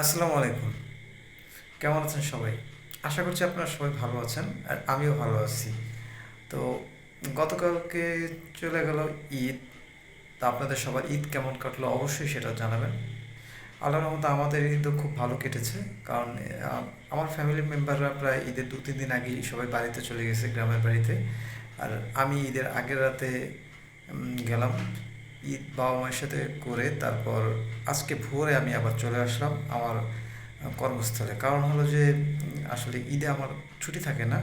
আসসালামু আলাইকুম। কেমন আছেন সবাই? আশা করছি আপনারা সবাই ভালো আছেন আর আমিও ভালো আছি। তো গতকালকে চলে গেল ঈদ। তা আপনাদের সবার ঈদ কেমন কাটলো অবশ্যই সেটা জানাবেন। আল্লাহর মতো আমাদের ঈদও খুব ভালো কেটেছে কারণ আমার ফ্যামিলি মেম্বাররা প্রায় ঈদের দু তিন দিন আগেই সবাই বাড়িতে চলে গেছে, গ্রামের বাড়িতে। আর আমি ঈদের আগের রাতে গেলাম। ঈদ বাবা মায়ের সাথে করে তারপর আজকে ভোরে আমি আবার চলে আসলাম আমার কর্মস্থলে। কারণ হলো যে, আসলে ঈদে আমার ছুটি থাকে না।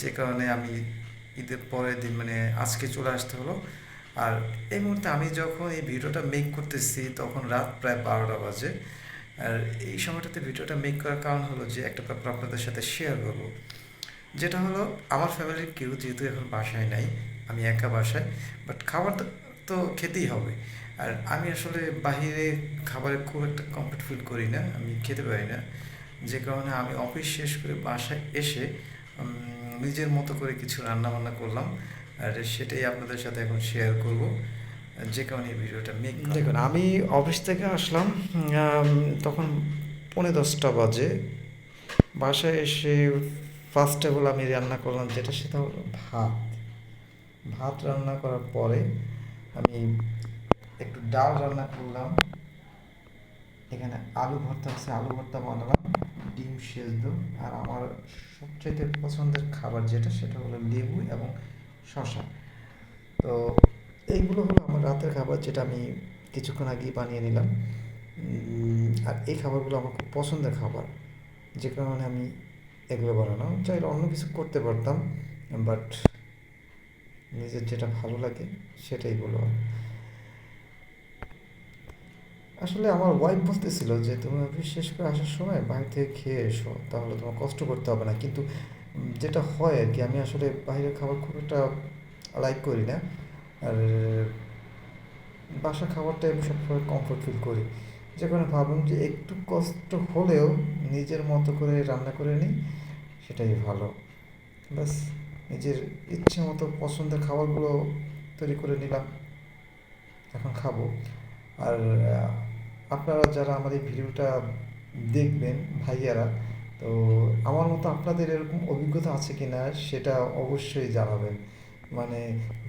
যে কারণে আমি ঈদের পরের দিন মানে আজকে চলে আসতে হলো। আর এই মুহূর্তে আমি যখন এই ভিডিওটা মেক করতেছি, তখন রাত প্রায় বারোটা বাজে। আর এই সময়টাতে ভিডিওটা মেক করার কারণ হলো যে, একটা ব্যাপার আপনাদের সাথে শেয়ার করব। যেটা হলো, আমার ফ্যামিলির কেউ যেহেতু এখন বাসায় নাই, আমি একা বাসায় বাট খাবার তো তো খেতেই হবে। আর আমি আসলে বাইরে খাবারে খুব একটা কমফর্ট ফিল করি না, আমি খেতে পারি না। যে কারণে আমি অফিস শেষ করে বাসায় এসে নিজের মতো করে কিছু রান্না বান্না করলাম। আর সেটাই আপনাদের সাথে এখন শেয়ার করব। যে কারণে এই ভিডিওটা মেক দেখুন, আমি অফিস থেকে আসলাম তখন পৌনে দশটা বাজে। বাসায় এসে ফার্স্ট অল আমি রান্না করলাম, যেটা সেটা হলো ভাত। ভাত রান্না করার পরে আমি একটু ডাল রান্না করলাম। এখানে আলু ভর্তা আছে, আলু ভর্তা বানালাম, ডিম সেদ্ধ। আর আমার সবচাইতে পছন্দের খাবার যেটা, সেটা হলো লেবু এবং শশা তো এইগুলো হলো আমার রাতের খাবার যেটা আমি কিছুক্ষণ আগেই বানিয়ে নিলাম। আর এই খাবারগুলো আমার খুব পছন্দের খাবার। যে কারণে আমি এগুলো বানানো চাইলে অন্য কিছু করতে পারতাম, বাট নিজের যেটা ভালো লাগে সেটাই বলো। আসলে আমার ওয়াইফ বলতেছিল যে, তুমি অফিস শেষ করে আসার সময় বাইরে থেকে খেয়ে এসো, তাহলে তোমার কষ্ট করতে হবে না। কিন্তু যেটা হয় আর কি আমি আসলে বাইরের খাবার খুব একটা লাইক করি না। আর বাসা খাবারটাই আমি সবসময় কমফোর্ট ফিল করি। যে কারণে ভাবলাম যে, একটু কষ্ট হলেও নিজের মতো করে রান্না করে নিই, সেটাই ভালো। ব্যাস। নিজের ইচ্ছে মতো পছন্দের খাবারগুলো তৈরি করে নিলাম। এখন খাব। আর আপনারা যারা আমার এই ভিডিওটা দেখবেন, ভাইয়ারা, তো আমার মতো আপনাদের এরকম অভিজ্ঞতা আছে কি না সেটা অবশ্যই জানাবেন। মানে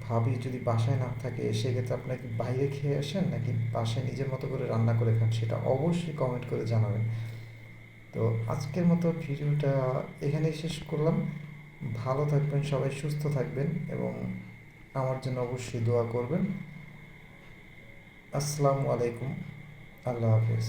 ভাবি যদি বাসায় না থাকে, সেক্ষেত্রে আপনারা কি বাইরে খেয়ে আসেন নাকি বাসায় নিজের মতো করে রান্না করে খান সেটা অবশ্যই কমেন্ট করে জানাবেন। তো আজকের মতো ভিডিওটা এখানেই শেষ করলাম। ভালো থাকবেন, সবাই সুস্থ থাকবেন এবং আমার জন্য অবশ্যই দোয়া করবেন। আসসালামু আলাইকুম, আল্লাহ হাফিজ।